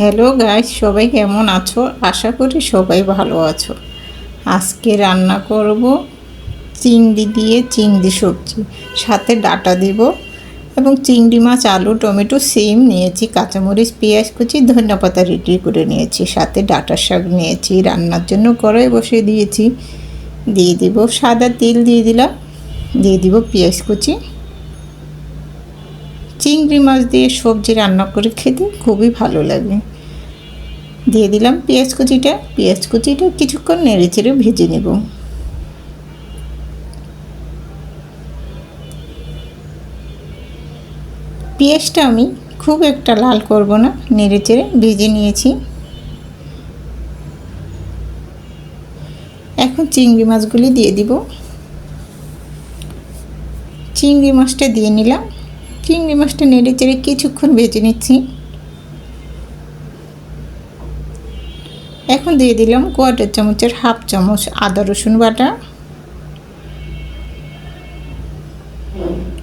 Hello guys, সবাই কেমন আছো? আশা করি সবাই ভালো আছো। আজকে রান্না করব চিংড়ি দিয়ে চিংড়ি সবজি, সাথে ডাটা দেব এবং চিংড়ি মাছ, আলু, টমেটো, সিম নিয়েছি, কাঁচামরিচ, পেঁয়াজ কুচি ধন্যপাতা রেডি করে নিয়েছি, সাথে ডাটা শাক নিয়েছি, রান্নার জন্য কড়াই বসিয়ে দিয়েছি। দিয়ে দিব সাদা তেল, দিয়ে দিলাম, দিয়ে দিব পেঁয়াজ কুচি চিংড়ি মাছ দিয়ে সবজি রান্না করে খেতে খুবই ভালো লাগে। দিয়ে দিলাম পেঁয়াজ কুচিটা। পেঁয়াজ কুচিটা কিছুক্ষণ নেড়ে চেড়ে ভেজে নেব। পেঁয়াজটা আমি খুব একটা লাল করব না, নেড়ে চেড়ে ভেজে নিয়েছি। এখন চিংড়ি মাছগুলি দিয়ে দিব। চিংড়ি মাছটা দিয়ে নিলাম। চিংড়ি মাছটা নেড়ে চেড়ে কিছুক্ষণ ভেজে নিচ্ছি। এখন দিয়ে দিলাম কোয়াটার চামচের হাফ চামচ আদা, রসুন বাটা।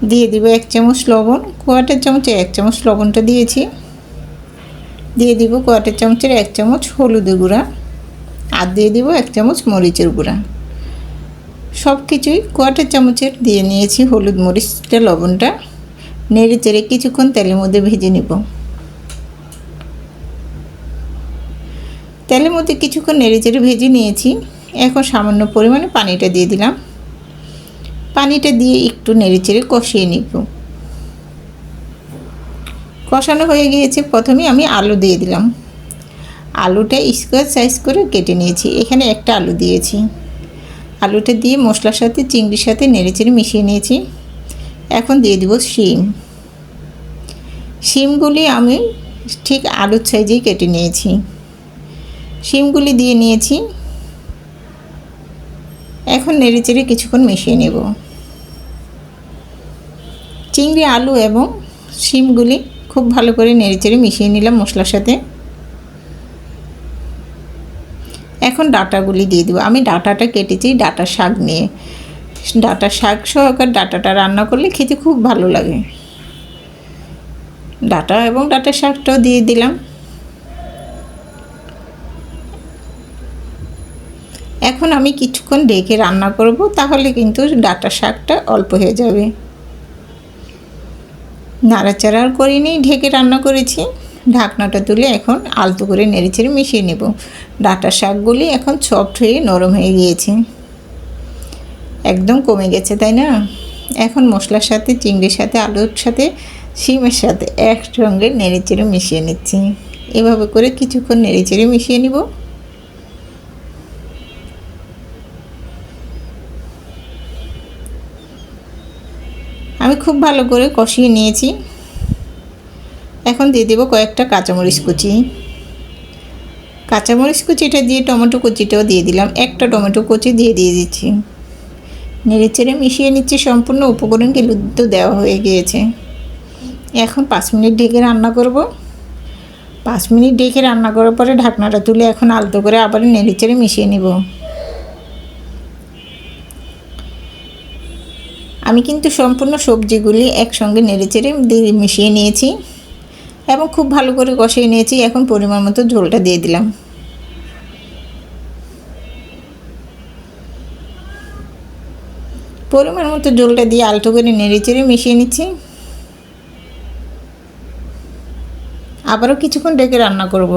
দিয়ে দিব এক চামচ লবণ কোয়াটার চামচে এক চামচ লবণটা দিয়েছি। দিয়ে দিব কোয়াটার চামচের এক চামচ হলুদের গুঁড়া আর দিয়ে দিব এক চামচ মরিচের গুঁড়া। সব কিছুই কোয়াটার চামচের দিয়ে নিয়েছি হলুদ মরিচটা, লবণটা। নেড়ে চেড়ে কিছুক্ষণ তেলের মধ্যে ভেজে নেব। তেলের মধ্যে কিছুক্ষণ নেড়ে চেড়ে ভেজে নিয়েছি। এখন সামান্য পরিমাণে পানিটা দিয়ে দিলাম। পানিটা দিয়ে একটু নেড়ে চেড়ে কষিয়ে নিব। কষানো হয়ে গিয়েছে। প্রথমে আমি আলু দিয়ে দিলাম। আলুটা স্কোয়ার সাইজ করে কেটে নিয়েছি। এখানে একটা আলু দিয়েছি। আলুটা দিয়ে মশলার সাথে, চিংড়ির সাথে নেড়ে চেড়ে মিশিয়ে নিয়েছি। এখন দিয়ে দিব শিম। শিমগুলি আমি ঠিক আলুর সাইজেই কেটে নিয়েছি। শিমগুলি দিয়ে নিয়েছি। এখন নেড়ে চেড়ে কিছুক্ষণ মিশিয়ে নেব। চিংড়ি, আলু এবং শিমগুলি খুব ভালো করে নেড়ে চেড়ে মিশিয়ে নিলাম মশলার সাথে। এখন ডাটাগুলি দিয়ে দেবো। আমি ডাটাটা কেটেছি ডাটা শাক নিয়ে। ডাটা শাক সহকার ডাটাটা রান্না করলে খেতে খুব ভালো লাগে। ডাটা এবং ডাটা শাকটাও দিয়ে দিলাম। এখন আমি কিছুক্ষণ ডেকে রান্না করব, তাহলে কিন্তু ডাটা শাকটা অল্প হয়ে যাবে। নাড়াচাড়া আর করিনি, ঢেকে রান্না করেছি। ঢাকনাটা তুলে এখন আলতো করে নেড়েচেড়ে মিশিয়ে নেব। ডাটা শাকগুলি এখন সফট হয়ে নরম হয়ে গিয়েছে। একদম কমে গেছে, তাই না? এখন মশলার সাথে, চিংড়ির সাথে, আলুর সাথে, শিমের সাথে একসঙ্গে নেড়েচেড়ে মিশিয়ে নিচ্ছি। এভাবে করে কিছুক্ষণ নেড়েচেড়ে মিশিয়ে নিব। আমি খুব ভালো করে কষিয়ে নিয়েছি। এখন দিয়ে দেবো কয়েকটা কাঁচামরিচ কুচি। কাঁচামরিচ কুচিটা দিয়ে টমেটো কুচিটাও দিয়ে দিলাম। একটা টমেটো কুচি দিয়ে দিয়ে দিচ্ছি। নেড়ে চেড়ে মিশিয়ে নিচ্ছি সম্পূর্ণ উপকরণ কিন্তু দেওয়া হয়ে গিয়েছে। এখন পাঁচ মিনিট ঢেকে রান্না করব। পাঁচ মিনিট ঢেকে রান্না করার পরে ঢাকনাটা তুলে এখন আলতো করে আবার নেড়ে চেড়ে মিশিয়ে নিব। আমি কিন্তু সম্পূর্ণ সবজিগুলি একসঙ্গে নেড়েচেড়ে দিয়ে মিশিয়ে নিয়েছি এবং খুব ভালো করে কষিয়ে নিয়েছি। এখন পরিমাণ মতো ঝোলটা দিয়ে দিলাম। পরিমাণ মতো জলটা দিয়ে আলটো করে নেড়ে চেড়ে মিশিয়ে নিচ্ছি। আবারও কিছুক্ষণ ডেকে রান্না করব।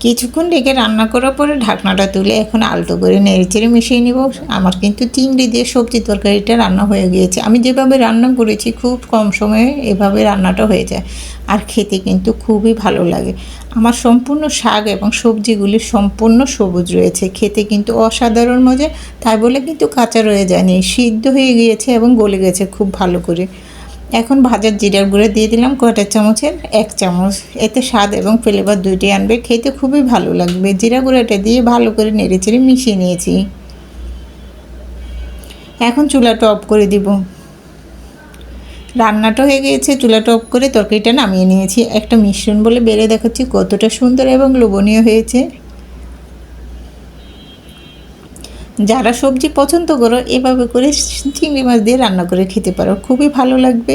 কিছুক্ষণ ডেকে রান্না করার পরে ঢাকনাটা তুলে এখন আলতো করে নেড়ে চেড়ে মিশিয়ে নিব। আমার কিন্তু চিংড়ি দিয়ে সবজি তরকারিটা রান্না হয়ে গিয়েছে। আমি যেভাবে রান্না করেছি খুব কম সময়ে এভাবে রান্নাটা হয়ে যায়। আর খেতে কিন্তু খুবই ভালো লাগে। আমার সম্পূর্ণ শাক এবং সবজিগুলি সম্পূর্ণ সবুজ রয়েছে। খেতে কিন্তু অসাধারণ মজা। তাই বলে কিন্তু কাঁচা রয়ে যায়নি। সিদ্ধ হয়ে গিয়েছে এবং গলে গেছে খুব ভালো করে। এখন ভাজার জিরার গুঁড়ো দিয়ে দিলাম কয়টা চামচের এক চামচ। এতে স্বাদ এবং ফ্লেভার দুইটি আনবে। খেতে খুবই ভালো লাগবে। জিরা গুঁড়োটা দিয়ে ভালো করে নেড়ে চেড়ে মিশিয়ে নিয়েছি। এখন চুলাটা অফ করে দিব। রান্নাটা হয়ে গিয়েছে। চুলাটা অফ করে তরকারিটা নামিয়ে নিয়েছি। একটা মিশ্রণ বলে বেড়ে দেখাচ্ছি কতটা সুন্দর এবং লোভনীয় হয়েছে। যারা সবজি পছন্দ করো, এভাবে করে চিংড়ি মাছ দিয়ে রান্না করে খেতে পারো। খুবই ভালো লাগবে।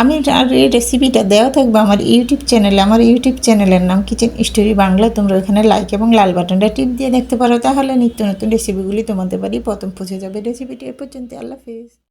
আমি আর এই রেসিপিটা দেওয়া থাকবে আমার ইউটিউব চ্যানেলে আমার ইউটিউব চ্যানেলের নাম কিচেন স্টোরি বাংলা তোমরা ওখানে লাইক এবং লাল বাটনটা টিপ দিয়ে দেখতে পারো। তাহলে নিত্য নতুন রেসিপিগুলি তোমাদের বাড়ি প্রথম পৌঁছে যাবে। রেসিপিটি এ পর্যন্ত। আল্লাহ হাফিজ।